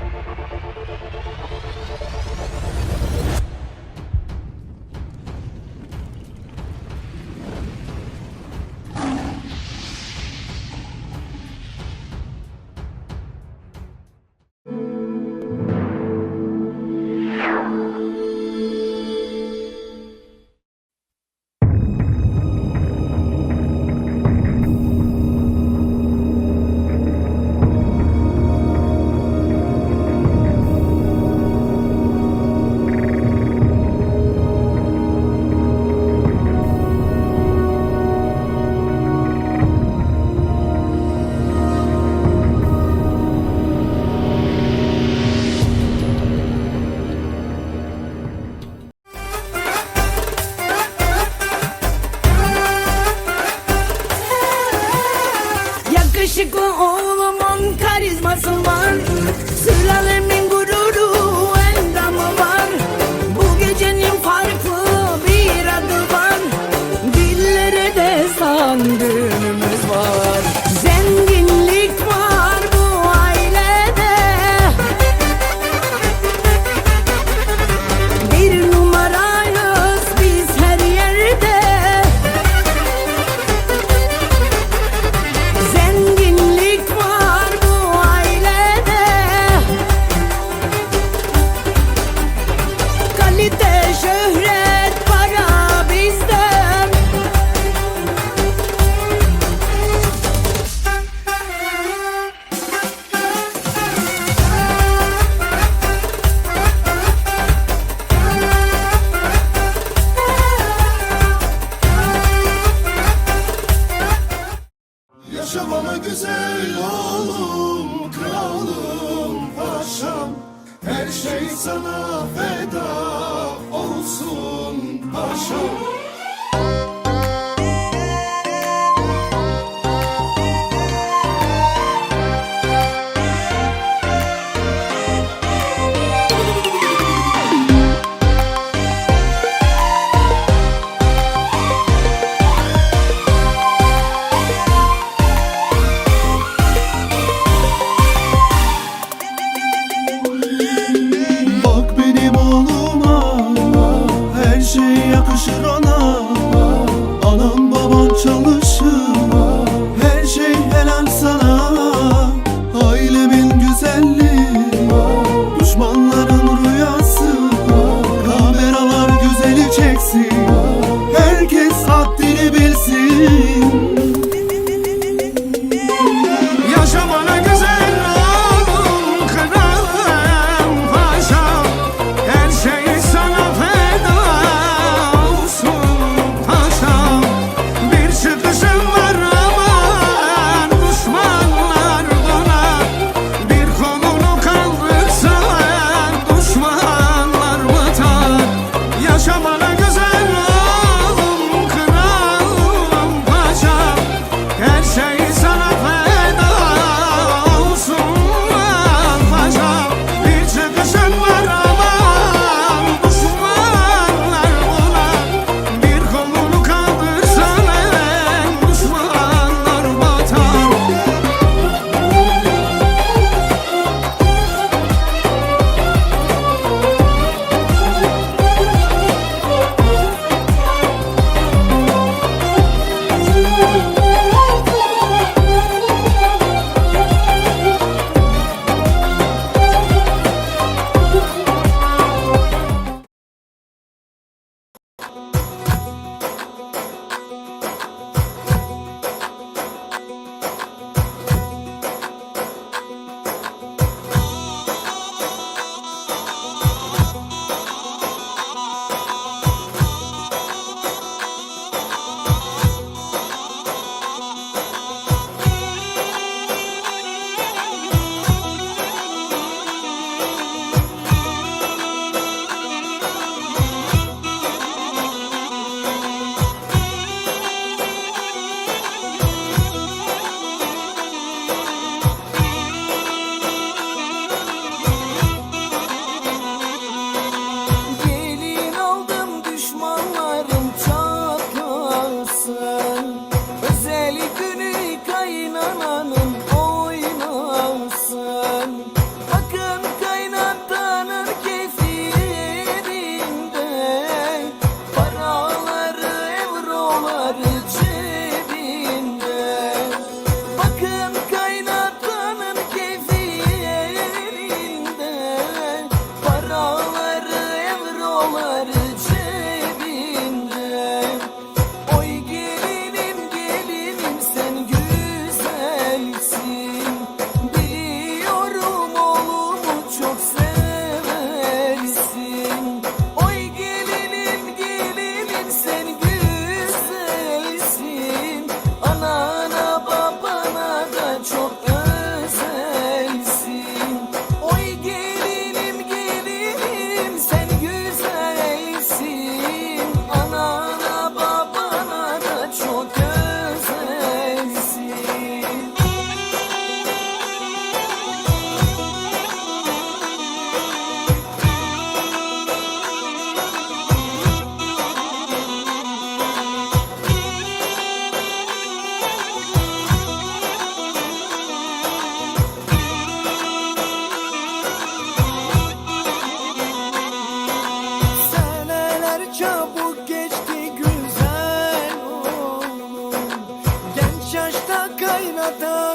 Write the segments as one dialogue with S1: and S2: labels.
S1: Thank you. Destan
S2: cidadão.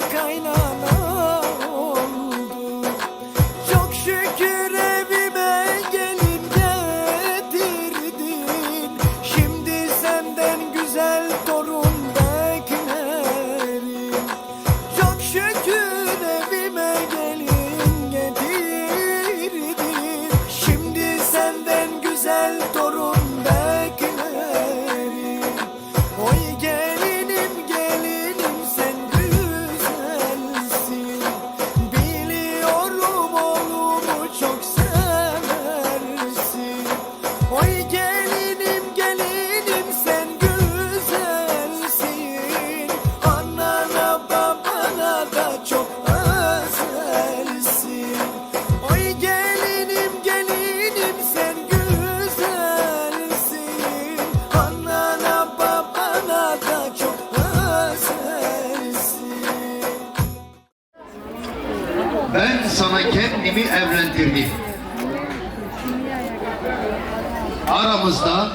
S2: Aramızda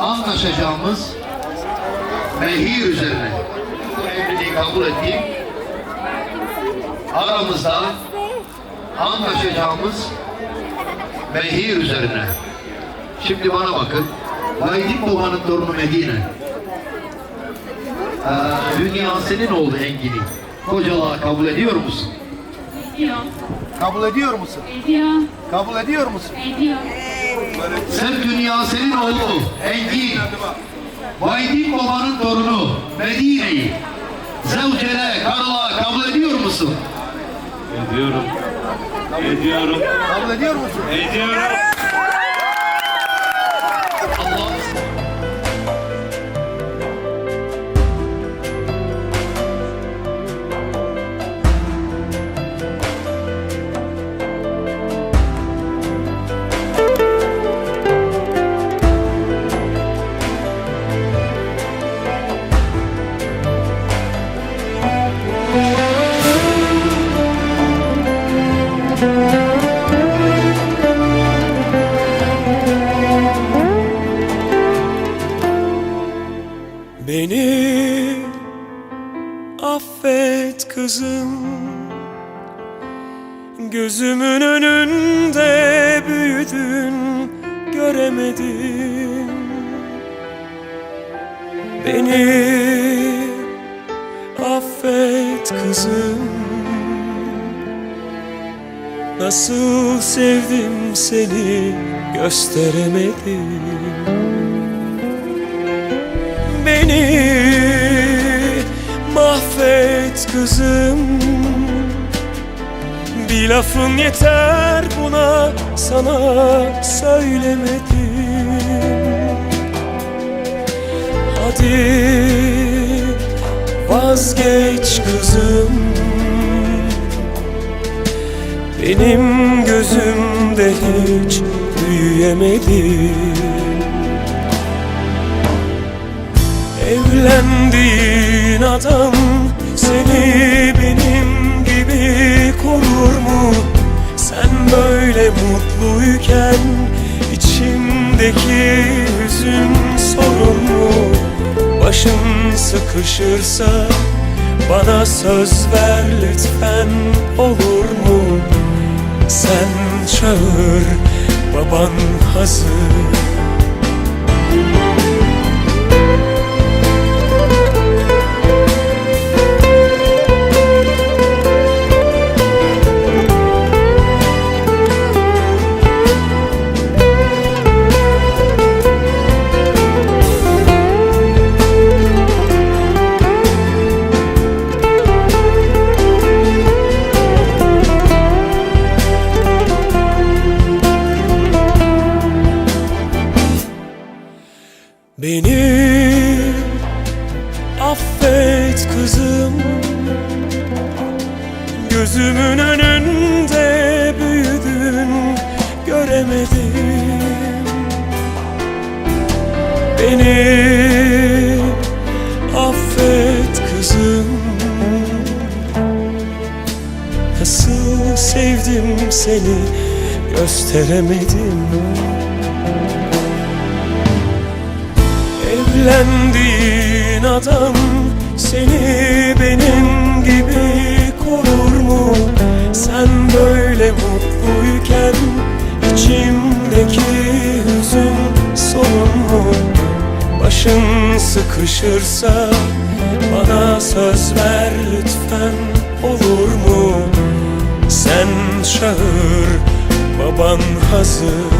S2: anlaşacağımız mehir üzerine bu evliliği kabul ettim. Aramızda anlaşacağımız mehir üzerine. Şimdi bana bakın. Vahidin babanın torunu Medine. Ee, dünya senin oldu Engin'i. Kocalığa kabul ediyor musun?
S3: Ediyor.
S4: Kabul ediyor musun?
S3: Ediyor.
S4: Kabul ediyor musun?
S3: Ediyor.
S2: Sen dünya senin oldu Engin. Vahidin babanın torunu Medine'yi. Zevcene, karılığa kabul ediyor musun?
S5: Ediyorum. Ediyorum.
S4: Kabul ediyor musun?
S5: Ediyorum.
S6: Nasıl sevdim seni gösteremedim. Beni mahvet kızım. Bir lafın yeter buna sana söylemedim. Hadi vazgeç kızım Benim gözümde hiç büyüyemedin Evlendiğin adam seni benim gibi korur mu? Sen böyle mutluyken içimdeki hüzün sorun mu? Başın sıkışırsa bana söz ver lütfen olur mu? Sen çağır baban hazır Beni affet kızım. Nasıl sevdim seni gösteremedim. Evlendiğin adam seni benim gibi korur mu? Sen böyle mutluyken içimdeki Başın sıkışırsa bana söz ver lütfen olur mu? Sen çağır baban hazır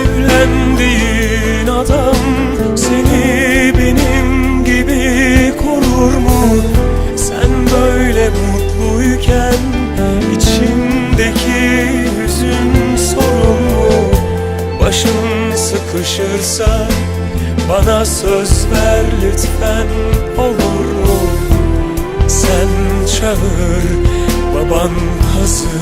S6: Evlendiğin adam seni benim gibi korur mu? Sen böyle mutluyken Başın sıkışırsa bana söz ver lütfen olur mu? Sen çağır baban hazır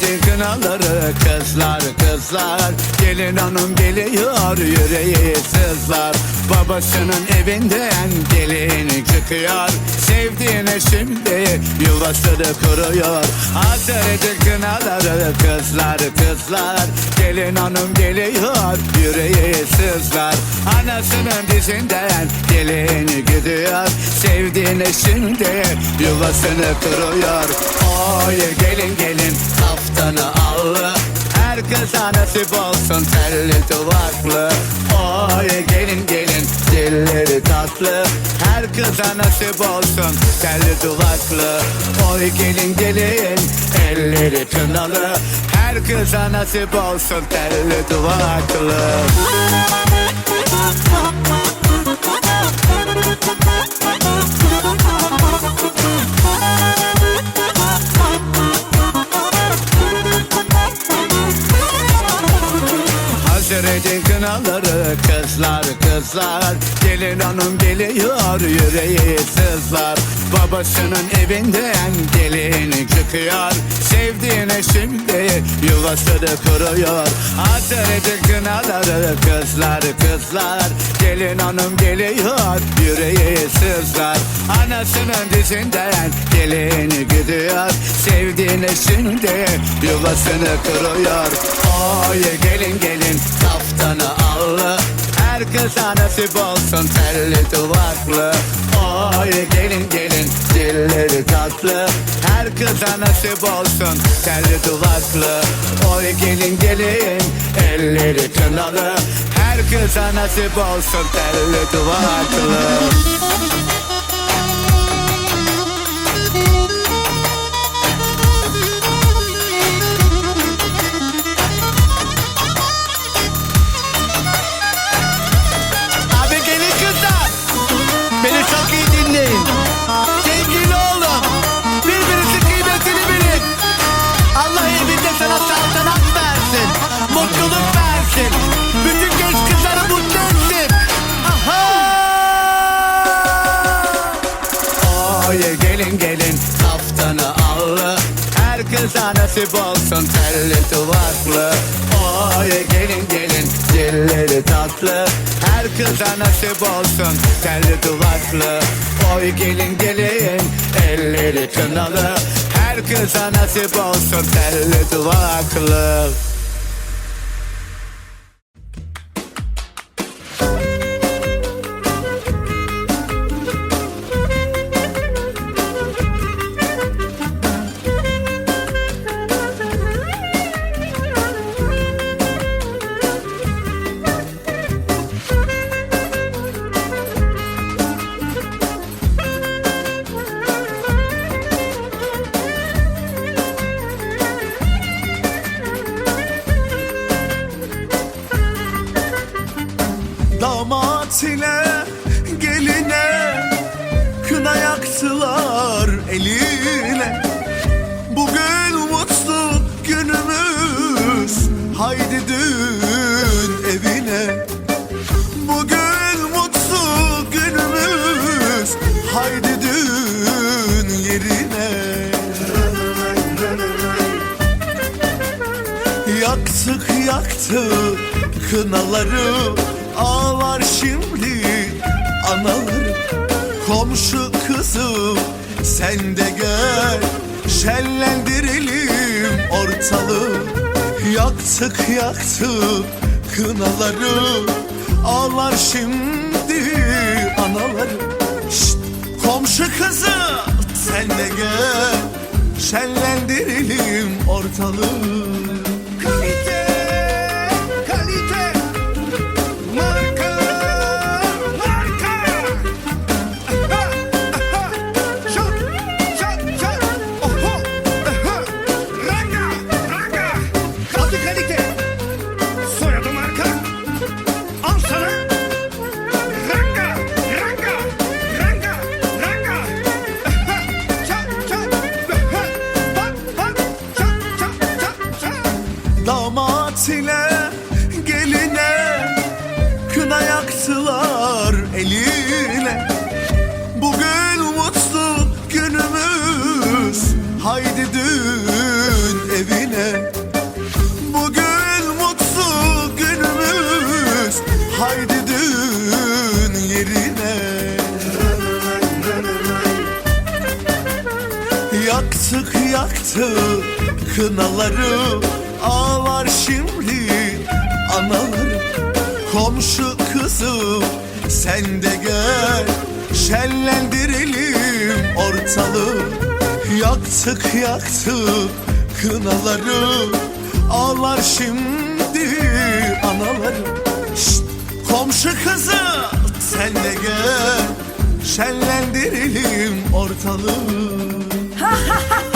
S3: kınaları Kızlar kızlar. Gelin hanım geliyor yüreği sızlar. Babasının evinden gelin çıkıyor. Sevdiğine şimdi yuvasını kuruyor. Hazır edin kınaları kızlar kızlar. Gelin hanım geliyor yüreği sızlar. Anasının dizinden gelin gidiyor. Sevdiğine şimdi yuvasını kuruyor. Oy gelin gelin kaftanı allı her kıza nasip olsun telli duvaklı Oy gelin gelin dilleri tatlı. Her kıza nasip olsun telli duvaklı Oy gelin gelin elleri kınalı Her kıza nasip olsun telli duvaklı kınaları kızlar kızlar. Gelin hanım geliyor yüreği sızlar. Babasının evinden gelin çıkıyor. Sevdiğine şimdi yuvasını kuruyor. Hazır edin kınaları kızlar kızlar. Gelin hanım geliyor yüreği sızlar. Anasının dizinden gelin gidiyor. Sevdiğine şimdi yuvasını kuruyor. Oy gelin gelin kaftanı allı Her kıza nasip olsun telli duvaklı. Oy gelin gelin dilleri tatlı. Her kıza nasip olsun telli duvaklı. Oy gelin gelin elleri kınalı. Her kıza nasip olsun telli duvaklı Kıza nasip olsun telli duvaklı Oy gelin gelin. Dilleri tatlı. Her kıza nasip olsun telli duvaklı Oy gelin gelin. Elleri kınalı. Her kıza nasip olsun telli duvaklı
S7: eline. Bugün mutlu günümüz. Haydi dün evine. Bugün mutlu günümüz. Haydi dün yerine. Yaktık yaktık kınaları. Ağlar şimdi anaları Komşu kızı sen de gel Şenlendirelim ortalığı. Yaktık yaktık kınaları. Ağlar şimdi anaları. Şşt, Komşu kızı sen de gel Şenlendirelim ortalığı Yaktık yaktık kınaları. Ağlar şimdi anaları Komşu kızım sen de gel. Şenlendirelim ortalığı. Yaktık yaktık kınaları. Ağlar şimdi anaları Şşt, Komşu kızı sen de gel. Şenlendirelim ortalığı ha ha ha